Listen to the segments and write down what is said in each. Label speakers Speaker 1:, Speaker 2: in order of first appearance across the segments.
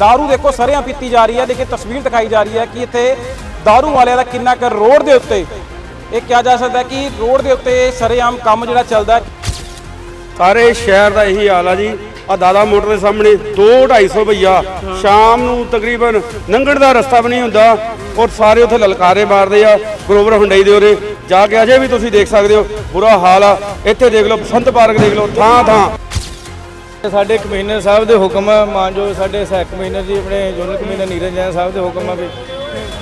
Speaker 1: दारू ਦੇਖੋ ਸਰਿਆਂ ਪੀਤੀ ਜਾ ਰਹੀ ਹੈ ਲੇਕਿਨ ਤਸਵੀਰ ਦਿਖਾਈ ਜਾ ਰਹੀ ਹੈ ਕਿ ਇੱਥੇ दारू ਵਾਲਿਆਂ ਦਾ ਕਿੰਨਾ ਕੁ ਰੋਡ ਦੇ ਉੱਤੇ ਇਹ ਕਿਹਾ ਜਾ ਸਕਦਾ ਹੈ ਕਿ ਰੋਡ ਦੇ ਉੱਤੇ ਸਰੇਆਮ ਕੰਮ ਜਿਹੜਾ ਚੱਲਦਾ ਹੈ
Speaker 2: ਸਾਰੇ ਸ਼ਹਿਰ ਦਾ ਇਹੀ ਹਾਲ ਆ ਜੀ ਆ ਦਾਦਾ ਮੋਟਰ ਦੇ ਸਾਹਮਣੇ 2 250 ਰੁਪਈਆ ਸ਼ਾਮ ਨੂੰ ਤਕਰੀਬਨ ਲੰਘਣ ਦਾ ਰਸਤਾ ਵੀ ਨਹੀਂ ਹੁੰਦਾ ਔਰ ਸਾਰੇ ਉੱਥੇ ਲਲਕਾਰੇ ਮਾਰਦੇ ਆ ਗਲੋਬਰ ਹੁੰਡਈ ਦੇ ਉਰੇ ਜਾ ਕੇ ਅਜੇ ਵੀ ਤੁਸੀਂ ਦੇਖ ਸਕਦੇ ਹੋ ਬੁਰਾ ਹਾਲ ਆ ਇੱਥੇ ਦੇਖ ਲਓ ਬਸੰਤ ਪਾਰਕ ਦੇਖ ਲਓ ਥਾਂ ਥਾਂ
Speaker 3: ਸਾਡੇ ਕਮਿਸ਼ਨਰ ਸਾਹਿਬ ਦੇ ਹੁਕਮ ਆ ਮਾਨਯੋਗ ਸਾਡੇ ਸਹਾਇਕ ਕਮਿਸ਼ਨਰ ਜੀ ਆਪਣੇ ਜਨਰਲ ਕਮਿਸ਼ਨਰ ਨੀਰਜ ਜੈਨ ਸਾਹਿਬ ਦੇ ਹੁਕਮ ਆ ਵੀ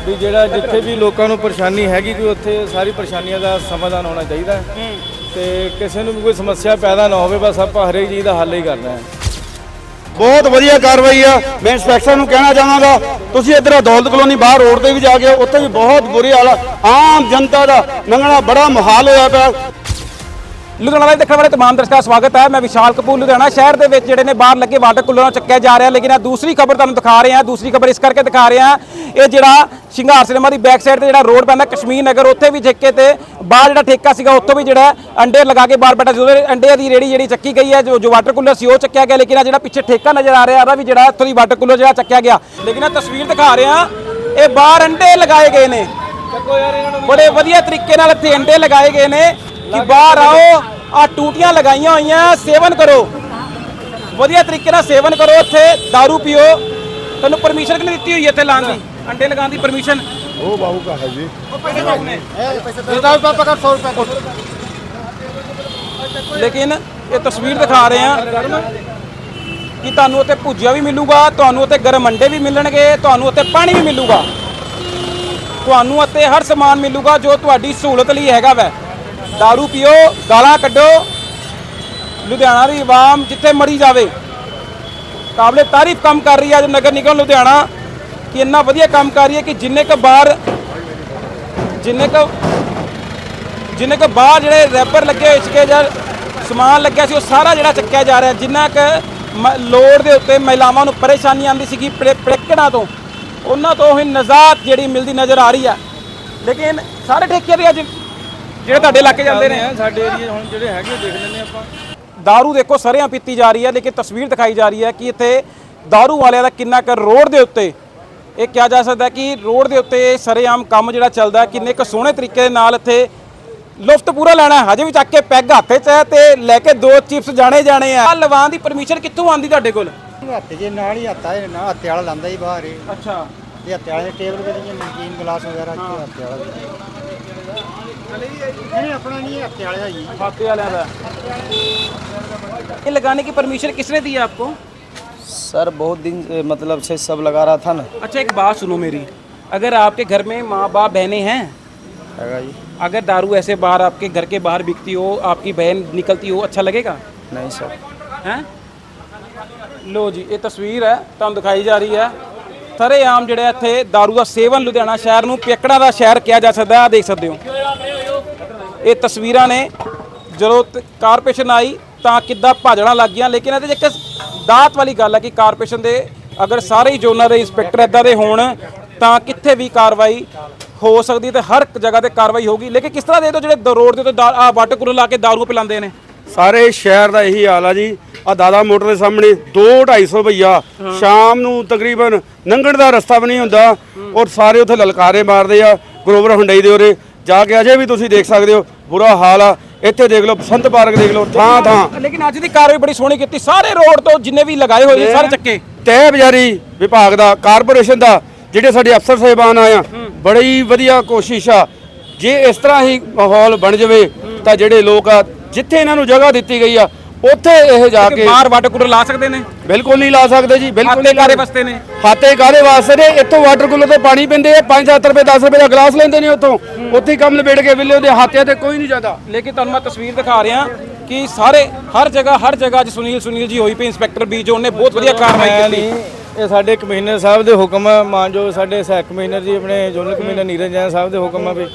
Speaker 3: ਵੀ ਜਿਹੜਾ ਜਿੱਥੇ ਵੀ ਲੋਕਾਂ ਨੂੰ ਪਰੇਸ਼ਾਨੀ ਹੈਗੀ ਕੋਈ ਉੱਥੇ ਸਾਰੀ ਪਰੇਸ਼ਾਨੀਆਂ ਦਾ ਸਮਾਧਾਨ ਹੋਣਾ ਚਾਹੀਦਾ ਹੈ। ਤੇ ਕਿਸੇ ਨੂੰ ਵੀ ਕੋਈ ਸਮੱਸਿਆ ਪੈਦਾ ਨਾ ਹੋਵੇ ਬਸ ਆਪਾਂ ਹਰੇਕ ਚੀਜ਼ ਦਾ ਹੱਲ ਹੀ ਕਰਨਾ ਹੈ।
Speaker 2: ਬਹੁਤ ਵਧੀਆ ਕਾਰਵਾਈ ਆ। ਮੈਂ ਇੰਸਪੈਕਟਰ ਨੂੰ ਕਹਿਣਾ ਚਾਹਾਂਗਾ ਤੁਸੀਂ ਇੱਧਰ ਦੌਲਤ ਕਲੋਨੀ ਬਾਹਰ ਰੋਡ ਤੇ ਵੀ ਜਾ ਕੇ ਉੱਥੇ ਵੀ ਬਹੁਤ ਬੁਰੀ ਹਾਲ ਆ। ਆਮ ਜਨਤਾ ਦਾ ਲੰਘਣਾ ਬੜਾ ਮੁਹਾਲ ਹੋਇਆ ਪਿਆ।
Speaker 1: ਲੁਧਿਆਣਾ ਲਾਈਵ ਦੇਖਣ ਵਾਲੇ ਤਮਾਮ ਦਰਸ਼ਕਾਂ ਦਾ ਸਵਾਗਤ ਹੈ। ਮੈਂ ਵਿਸ਼ਾਲ ਕਪੂਰ, ਲੁਧਿਆਣਾ ਸ਼ਹਿਰ ਦੇ ਵਿੱਚ ਜਿਹੜੇ ਨੇ ਬਾਹਰ ਲੱਗੇ ਵਾਟਰ ਕੂਲਰਾਂ ਨੂੰ ਚੱਕਿਆ ਜਾ ਰਿਹਾ। ਲੇਕਿਨ ਇਹ ਦੂਸਰੀ ਖਬਰ ਤੁਹਾਨੂੰ ਦਿਖਾ ਰਹੇ ਹਾਂ। ਦੂਸਰੀ ਖਬਰ ਇਸ ਕਰਕੇ ਦਿਖਾ ਰਹੇ ਹਾਂ। ਇਹ ਜਿਹੜਾ ਸ਼ਿੰਗਾਰ ਸਿਨੇਮਾ ਦੀ ਬੈਕ ਸਾਈਡ ਤੇ ਜਿਹੜਾ ਰੋਡ ਪੈਂਦਾ ਕਸ਼ਮੀਰ ਨਗਰ, ਉੱਥੇ ਵੀ ਠੇਕੇ ਤੇ ਬਾਹਰ ਜਿਹੜਾ ਠੇਕਾ ਸੀਗਾ, ਉੱਥੋਂ ਵੀ ਜਿਹੜਾ ਅੰਡੇ ਲਗਾ ਕੇ ਬਾਹਰ ਬੈਠਾ ਸੀ। ਅੰਡੇ ਦੀ ਰੇੜੀ ਜਿਹੜੀ ਚੱਕੀ ਗਈ ਹੈ, ਜੋ ਜੋ ਵਾਟਰ ਕੂਲਰ ਸੀ, ਉਹ ਚੱਕਿਆ ਗਿਆ। ਲੇਕਿਨ ਆ ਜਿਹੜਾ ਪਿੱਛੇ ਠੇਕਾ ਨਜ਼ਰ ਆ ਰਿਹਾ, ਉਹਦਾ ਵੀ ਜਿਹੜਾ ਇੱਥੋਂ ਦੀ ਵਾਟਰ ਕੂਲਰ ਜਿਹੜਾ ਚੱਕਿਆ ਗਿਆ। ਲੇਕਿਨ ਇਹ ਤਸਵੀਰ ਦਿਖਾ ਰਹੇ ਹਾਂ। ਇਹ ਬਾਹਰ ਅੰਡੇ ਲਗਾਏ ਗਏ ਨੇ। ਬੜੇ ਵਧੀਆ ਤਰੀਕੇ ਨਾਲ ਇੱਥੇ ਅੰਡੇ ਲਗਾਏ ਗਏ ਨੇ। ਕਿ ਬਾਹਰ ਆਓ ਆ ਟੂਟੀਆਂ ਲਗਾਈਆਂ ਹੋਈਆਂ ਸੇਵਨ ਕਰੋ। ਵਧੀਆ ਤਰੀਕੇ ਨਾਲ ਸੇਵਨ ਕਰੋ ਇੱਥੇ दारू ਪੀਓ। ਤੁਹਾਨੂੰ ਪਰਮਿਸ਼ਨ ਕਿਹਨੇ ਦਿੱਤੀ ਹੋਈ ਇੱਥੇ ਲਾਉਣ ਦੀ? ਅੰਡੇ ਲਗਾਉਣ ਦੀ ਪਰਮਿਸ਼ਨ ਉਹ ਬਾਹੂ
Speaker 4: ਕਾ ਹੈ ਜੀ।
Speaker 1: ਲੇਕਿਨ ਇਹ ਤਸਵੀਰ ਦਿਖਾ ਰਹੇ ਆ ਕਿ ਤੁਹਾਨੂੰ ਉੱਥੇ ਭੁਜਿਆ ਵੀ ਮਿਲੂਗਾ ਤੁਹਾਨੂੰ ਉੱਥੇ ਗਰਮ ਅੰਡੇ ਵੀ ਮਿਲਣਗੇ ਤੁਹਾਨੂੰ ਉੱਥੇ ਪਾਣੀ ਵੀ ਮਿਲੂਗਾ। ਤੁਹਾਨੂੰ ਉੱਥੇ ਹਰ ਸਮਾਨ ਮਿਲੂਗਾ ਜੋ ਤੁਹਾਡੀ ਸਹੂਲਤ ਲਈ ਹੈਗਾ ਵੈ। दारू ਪੀਓ ਗਾਲਾਂ ਕੱਢੋ ਲੁਧਿਆਣਾ ਦੀ ਆਵਾਮ ਜਿੱਥੇ ਮੜੀ ਜਾਵੇ ਕਾਬਲੇ ਤਾਰੀਫ ਕੰਮ ਕਰ ਰਹੀ ਹੈ ਅੱਜ ਨਗਰ ਨਿਗਮ ਲੁਧਿਆਣਾ ਕਿ ਇੰਨਾ ਵਧੀਆ ਕੰਮ ਕਰ ਰਹੀ ਹੈ ਕਿ ਜਿੰਨੇ ਕ ਬਾਹਰ ਜਿੰਨੇ ਕ ਜਿੰਨੇ ਕ ਬਾਹਰ ਜਿਹੜੇ ਰੈਪਰ ਲੱਗੇ ਹੋਏ ਸੀਗੇ ਜਾਂ ਸਮਾਨ ਲੱਗਿਆ ਸੀ ਉਹ ਸਾਰਾ ਜਿਹੜਾ ਚੱਕਿਆ ਜਾ ਰਿਹਾ ਜਿੰਨਾ ਕ ਲੋੜ ਦੇ ਉੱਤੇ ਮਹਿਲਾਵਾਂ ਨੂੰ ਪਰੇਸ਼ਾਨੀ ਆਉਂਦੀ ਸੀਗੀ ਪ੍ਰੇ- ਪ੍ਰਿਕੜਾਂ ਤੋਂ ਉਹਨਾਂ ਤੋਂ ਹੀ ਨਜ਼ਾਤ ਜਿਹੜੀ ਮਿਲਦੀ ਨਜ਼ਰ ਆ ਰਹੀ ਆ ਲੇਕਿਨ ਸਾਰੇ ਠੇਕੇ ਦੇ ਅੱਜ ਜਿਹੜੇ ਤੁਹਾਡੇ ਇਲਾਕੇ ਜਾਂਦੇ ਨੇ
Speaker 3: ਸਾਡੇ ਏਰੀਏ ਹੁਣ ਜਿਹੜੇ ਹੈਗੇ ਦੇਖ ਲੈਂਦੇ ਆਪਾਂ
Speaker 1: दारू ਦੇਖੋ ਸਰਿਆਂ ਪੀਤੀ ਜਾ ਰਹੀ ਹੈ ਲੇਕਿਨ ਤਸਵੀਰ ਦਿਖਾਈ ਜਾ ਰਹੀ ਹੈ ਕਿ ਇੱਥੇ दारू ਵਾਲਿਆਂ ਦਾ ਕਿੰਨਾ ਕੁ ਰੋਡ ਦੇ ਉੱਤੇ ਇਹ ਕਿਹਾ ਜਾ ਸਕਦਾ ਹੈ ਕਿ ਰੋਡ ਦੇ ਉੱਤੇ ਸਰੇਆਮ ਕੰਮ ਜਿਹੜਾ ਚੱਲਦਾ ਹੈ, ਕਿੰਨੇ ਕੁ ਸੋਹਣੇ ਤਰੀਕੇ ਦੇ ਨਾਲ ਇੱਥੇ ਲੁਫਤ ਪੂਰਾ ਲੈਣਾ ਹੈ। ਹਜੇ ਵੀ ਚੱਕ ਕੇ ਪੈਗ ਹੱਥੇ 'ਚ ਹੈ ਤੇ ਲੈ ਕੇ ਦੋ ਚਿਪਸ ਜਾਣੇ ਜਾਣੇ ਆ ਆਹ ਲਵਾਉਣ ਦੀ ਪਰਮਿਸ਼ਨ ਕਿੱਥੋਂ ਆਂਦੀ ਤੁਹਾਡੇ ਕੋਲ
Speaker 5: ਹੱਥ ਜੇ ਨਾਲ ਹੀ ਹੱਥਾ ਇਹ ਨਾ ਹੱਥੇ ਵਾਲਾ ਲਾਂਦਾ ਹੀ ਬਾਹਰ ਹੀ
Speaker 1: ਅੱਛਾ
Speaker 5: ਇਹ ਹੱਥੇ ਵਾਲੇ ਟੇਬਲ ਤੇ ਜਿਵੇਂ ਨਮਕੀਨ ਗਲਾਸ ਵਗੈਰਾ ਚ ਹੱਥੇ ਵਾਲਾ ਨਹੀਂ ਆਪਣਾ ਨਹੀਂ ਹੱਥੇ ਵਾਲੇ ਦਾ ਜੀ
Speaker 1: ਖਾਤੇ ਵਾਲਿਆਂ ਦਾ ये लगाने की परमिशन किसने दी है आपको
Speaker 3: सर बहुत दिन से मतलब से सब लगा रहा था ना
Speaker 1: अच्छा एक बात सुनो मेरी अगर आपके घर में माँ बाप बहनें हैं
Speaker 3: हैगा जी
Speaker 1: अगर दारू ऐसे बाहर आपके घर के बाहर बिकती हो आपकी बहन निकलती हो अच्छा लगेगा
Speaker 3: नहीं सर
Speaker 1: हैं ਲੋ ਜੀ ਇਹ ਤਸਵੀਰ ਹੈ ਤੁਹਾਨੂੰ ਦਿਖਾਈ ਜਾ ਰਹੀ ਹੈ ਸਰੇਆਮ ਜਿਹੜਾ ਇੱਥੇ दारू ਦਾ ਸੇਵਨ ਲੁਧਿਆਣਾ ਸ਼ਹਿਰ ਨੂੰ ਪਿਕੜਾਂ ਦਾ ਸ਼ਹਿਰ ਕਿਹਾ ਜਾ ਸਕਦਾ ਹੈ ਦੇਖ ਸਕਦੇ ਹੋ ਇਹ ਤਸਵੀਰਾਂ ਨੇ ਜਦੋਂ ਕਾਰਪੋਰੇਸ਼ਨ ਆਈ ਤਾਂ ਕਿੱਦਾਂ ਭਾਜੜਾਂ ਲੱਗ ਗਈਆਂ ਲੇਕਿਨ ਇਹਦੇ 'ਚ ਇੱਕ ਦਾਤ ਵਾਲੀ ਗੱਲ ਹੈ ਕਿ ਕਾਰਪੋਰੇਸ਼ਨ ਦੇ ਅਗਰ ਸਾਰੇ ਹੀ ਜ਼ੋਨਾਂ ਦੇ ਇੰਸਪੈਕਟਰ ਇਦਾਂ ਦੇ ਹੋਣ ਤਾਂ ਕਿੱਥੇ ਵੀ ਕਾਰਵਾਈ ਹੋ ਸਕਦੀ ਤੇ ਹਰ ਇੱਕ ਜਗ੍ਹਾ ਤੇ ਕਾਰਵਾਈ ਹੋਗੀ ਲੇਕਿਨ ਕਿਸ ਤਰ੍ਹਾਂ ਦੇ ਦੋ ਜਿਹੜੇ ਰੋਡ ਦੇ ਉੱਤੇ ਆ ਵਾਟਰ ਕੂਲਰ ਲਾ ਕੇ ਦਾਰੂ ਪਿਲਾਉਂਦੇ ਨੇ?
Speaker 2: ਸਾਰੇ ਸ਼ਹਿਰ ਦਾ ਇਹੀ ਹਾਲ ਆ ਜੀ। ਆ ਦਾਦਾ ਮੋਟਰ ਦੇ ਸਾਹਮਣੇ 2 250 ਰੁਪਈਆ। ਸ਼ਾਮ ਨੂੰ ਤਕਰੀਬਨ ਲੰਘਣ ਦਾ ਰਸਤਾ ਵੀ ਨਹੀਂ ਹੁੰਦਾ ਔਰ ਸਾਰੇ ਉੱਥੇ ਲਲਕਾਰੇ ਮਾਰਦੇ ਆ। ਗਲੋਬਰ ਹੁੰਡਈ ਦੇ ਉਰੇ। ਜਾ ਕੇ ਅਜੇ ਵੀ ਤੁਸੀਂ ਦੇਖ ਸਕਦੇ ਹੋ ਬੁਰਾ ਹਾਲ ਆ। ਇੱਥੇ ਦੇਖ ਲਓ ਬਸੰਤ ਪਾਰਕ ਦੇਖ ਲਓ ਥਾਂ ਥਾਂ।
Speaker 1: ਲੇਕਿਨ ਅੱਜ ਦੀ ਕਾਰਵਾਈ ਬੜੀ ਸੋਹਣੀ ਕੀਤੀ। ਸਾਰੇ ਰੋਡ ਤੋਂ ਜਿੰਨੇ ਵੀ ਲਗਾਏ ਹੋਏ ਨੇ ਸਾਰੇ ਚੱਕੇ।
Speaker 2: ਤਹਿ ਬਜ਼ਾਰੀ ਵਿਭਾਗ ਦਾ ਕਾਰਪੋਰੇਸ਼ਨ ਦਾ ਜਿਹੜੇ ਸਾਡੇ ਅਫਸਰ ਸਾਹਿਬਾਨ ਆਇਆ ਬੜੀ ਵਧੀਆ ਕੋਸ਼ਿਸ਼ ਆ। ਜੇ ਇਸ ਤਰ੍ਹਾਂ ਹੀ ਮਾਹੌਲ ਬਣ ਜਾਵੇ ਤਾਂ ਜਿਹੜੇ ਲੋਕ ਆ ਜਿੱਥੇ ਇਹਨਾਂ ਨੂੰ ਜਗ੍ਹਾ ਦਿੱਤੀ ਗਈ ਆ ਉੱਥੇ ਇਹ ਜਾ ਕੇ
Speaker 1: ਬਾਹਰ ਵਾਟਰ ਕੂਲਰ ਲਾ ਸਕਦੇ ਨੇ।
Speaker 2: ਬਿਲਕੁਲ ਨਹੀਂ ਲਾ ਸਕਦੇ ਜੀ ਬਿਲਕੁਲ ਨਹੀਂ
Speaker 1: ਕਾਰੇ
Speaker 2: ਲਾ-
Speaker 1: ਵਸਤੇ ਨੇ?
Speaker 2: ਖਾਤੇ ਕਾਦੇ ਵਾਸਤੇ ਨੇ? ਇੱਥੋਂ ਵਾਟਰ ਕੂਲਰ ਤੇ ਪਾਣੀ ਪਿੰਦੇ ਆ 5-7 ਰੁਪਏ 10 ਰੁਪਏ ਦਾ ਗਲਾਸ ਲੈਂਦੇ ਨੇ ਉੱਥੋਂ। ਉੱਥੇ ਹੀ ਕੰਮ ਨਿਬੇੜ ਕੇ ਵਿਲੇ ਉਹਦੇ ਹਾਤਿਆਂ ਤੇ ਕੋਈ ਨਹੀਂ ਜਾਂਦਾ।
Speaker 1: ਲੇਕਿਨ ਤੁਹਾਨੂੰ ਮੈਂ ਤਸਵੀਰ ਦਿਖਾ ਰਿਹਾ ਕਿ ਸਾਰੇ ਹਰ ਜਗ੍ਹਾ ਹਰ ਜਗ੍ਹਾ ਅੱਜ ਸੁਨੀਲ ਸੁਨੀਲ ਜੀ ਹੋਈ ਪਈ ਇੰਸਪੈਕਟਰ ਬੀਜੋ ਨੇ ਬਹੁਤ ਵਧੀਆ ਕਾਰਵਾਈ
Speaker 3: ਮੈਂ
Speaker 1: ਕੀਤੀ।
Speaker 3: ਨਹੀਂ ਇਹ ਸਾਡੇ ਕਮਿਸ਼ਨਰ ਸਾਹਿਬ ਦੇ ਹੁਕਮ ਆ ਮਾਨਯੋਗ ਸਾਡੇ ਸਹਾਇਕ ਕਮਿਸ਼ਨਰ ਜੀ ਆਪਣੇ ਜਨਰਲ ਕਮਿਸ਼ਨਰ ਨੀਰਜ ਜੈਨ ਸਾਹਿਬ ਦੇ ਹੁਕਮ ਆ ਵੀ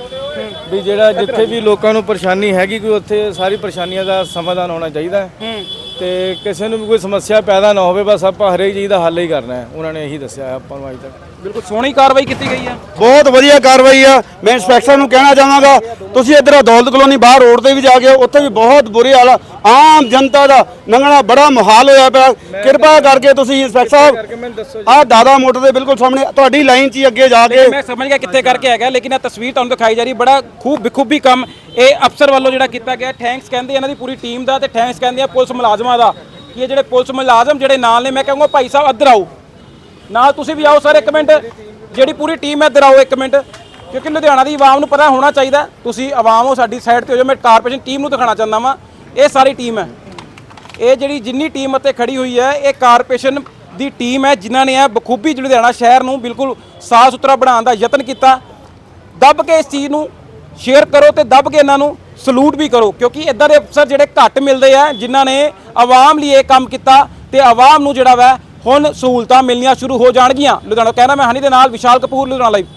Speaker 3: ਵੀ ਜਿਹੜਾ ਜਿੱਥੇ ਵੀ ਲੋਕਾਂ ਨੂੰ ਪਰੇਸ਼ਾਨੀ ਹੈਗੀ ਕੋਈ ਉੱਥੇ ਸਾਰੀ ਪਰੇਸ਼ਾਨੀਆਂ ਦਾ ਸਮਾਧਾਨ ਹੋਣਾ ਚਾਹੀਦਾ ਹੈ। ਤੇ ਕਿਸੇ ਨੂੰ ਵੀ ਕੋਈ ਸਮੱਸਿਆ ਪੈਦਾ ਨਾ ਹੋਵੇ ਬਸ ਆਪਾਂ ਹਰੇਕ ਚੀਜ਼ ਦਾ ਹੱਲ ਹੀ ਕਰਨਾ ਹੈ। ਉਹਨਾਂ ਨੇ ਇਹੀ ਦੱਸਿਆ ਆਪਾਂ ਨੂੰ ਅੱਜ ਤੱਕ।
Speaker 1: ਬਿਲਕੁਲ ਸੋਹਣੀ ਕਾਰਵਾਈ ਕੀਤੀ ਗਈ ਹੈ।
Speaker 2: ਬਹੁਤ ਵਧੀਆ ਕਾਰਵਾਈ ਆ। ਮੈਂ ਇੰਸਪੈਕਟਰ ਨੂੰ ਕਹਿਣਾ ਚਾਹਾਂਗਾ ਤੁਸੀਂ ਇੱਧਰ ਦੌਲਤ ਕਲੋਨੀ ਬਾਹਰ ਰੋਡ ਤੇ ਵੀ ਜਾ ਕੇ ਉੱਥੇ ਵੀ ਬਹੁਤ ਬੁਰੀ ਹਾਲ ਆ। ਆਮ ਜਨਤਾ ਦਾ ਲੰਘਣਾ ਬੜਾ ਮੁਹਾਲ ਹੋਇਆ ਪਿਆ। ਕਿਰਪਾ ਕਰਕੇ ਤੁਸੀਂ ਇੰਸਪੈਕਟਰ ਸਾਹਿਬ ਆਹ ਦਾਦਾ ਮੋਟਰ ਦੇ ਬਿਲਕੁਲ ਸਾਹਮਣੇ ਤੁਹਾਡੀ ਲਾਈਨ 'ਚ ਹੀ ਅੱਗੇ ਜਾ ਕੇ
Speaker 1: ਮੈਂ ਸਮਝ ਗਿਆ ਕਿੱਥੇ ਕਰਕੇ ਹੈਗਾ ਲੇਕਿਨ ਇਹ ਤਸਵੀਰ ਤੁਹਾਨੂੰ ਦਿਖਾਈ ਜਾ ਰਹੀ ਬੜਾ ਖੂਬ ਬਖੂਬੀ ਕੰਮ ਇਹ ਅਫਸਰ ਵੱਲੋਂ ਜਿਹੜਾ ਕੀਤਾ ਗਿਆ। ਥੈਂਕਸ ਕਹਿੰਦੇ ਇਹਨਾਂ ਦੀ ਪੂਰੀ ਟੀਮ ਦਾ ਤੇ ਥੈਂਕਸ ਕਹਿੰਦੇ ਆ ਪੁਲਿਸ ਮੁਲਾਜ਼ਮਾਂ ਦਾ ਕਿ ਇਹ ਜਿਹੜੇ ਪੁਲਿਸ ਮੁਲਾਜ਼ਮ ਜਿਹੜੇ ਨਾਲ ਨੇ ਮੈਂ ਕਹਾਂਗਾ ਭਾਈ ਸਾਹਿਬ ਇੱਧਰ ਆਓ। ਨਾਲ ਤੁਸੀਂ ਵੀ ਆਓ ਸਰ, ਇੱਕ ਮਿੰਟ। ਜਿਹੜੀ ਪੂਰੀ ਟੀਮ ਹੈ ਇੱਧਰ ਆਓ, ਇੱਕ ਮਿੰਟ। ਕਿਉਂਕਿ ਲੁਧਿਆਣਾ ਦੀ ਆਵਾਮ ਨੂੰ ਪਤਾ ਹੋਣਾ ਚਾਹੀਦਾ। ਤੁਸੀਂ ਆਵਾਮ ਹੋ, ਸਾਡੀ ਸਾਈਡ ਤੇ ਹੋ ਜਾਓ। ਮੈਂ ਕਾਰਪੋਰੇਸ਼ਨ ਟੀਮ ਨੂੰ ਦਿਖਾਣਾ ਚਾਹੁੰਦਾ ਵਾਂ। ਇਹ ਸਾਰੀ ਟੀਮ ਹੈ। ਇਹ ਜਿਹੜੀ ਜਿੰਨੀ ਟੀਮ ਇੱਥੇ ਖੜੀ ਹੋਈ ਹੈ, ਇਹ ਕਾਰਪੋਰੇਸ਼ਨ ਦੀ ਟੀਮ ਹੈ, ਜਿਨ੍ਹਾਂ ਨੇ ਇਹ ਬਖੂਬੀ ਲੁਧਿਆਣਾ ਸ਼ਹਿਰ ਨੂੰ ਬਿਲਕੁਲ ਸਾਫ਼ ਸੁਥਰਾ ਬਣਾਉਣ ਦਾ ਯਤਨ ਕੀਤਾ। ਦੱਬ ਕੇ ਇਸ ਚੀਜ਼ ਨੂੰ ਸ਼ੇਅਰ ਕਰੋ ਤੇ ਦੱਬ ਕੇ ਇਹਨਾਂ ਨੂੰ ਸਲੂਟ ਵੀ ਕਰੋ। ਕਿਉਂਕਿ ਇਦਾਂ ਦੇ ਅਫਸਰ ਜਿਹੜੇ ਘੱਟ ਮਿਲਦੇ ਆ, ਜਿਨ੍ਹਾਂ ਨੇ ਆਵਾਮ ਲਈ ਇਹ ਕੰਮ ਕੀਤਾ ਤੇ ਆਵਾਮ ਨੂੰ ਜਿਹੜਾ ਵਾ ਹੁਣ ਸਹੂਲਤਾਂ ਮਿਲਣੀਆਂ ਸ਼ੁਰੂ ਹੋ ਜਾਣਗੀਆਂ। ਲੁਧਿਆਣਾ ਕਹਿਣਾ ਮੈਂ ਹਨੀ ਦੇ ਨਾਲ ਵਿਸ਼ਾਲ ਕਪੂਰ ਲੁਧਿਆਣਾ ਲਾਈਵ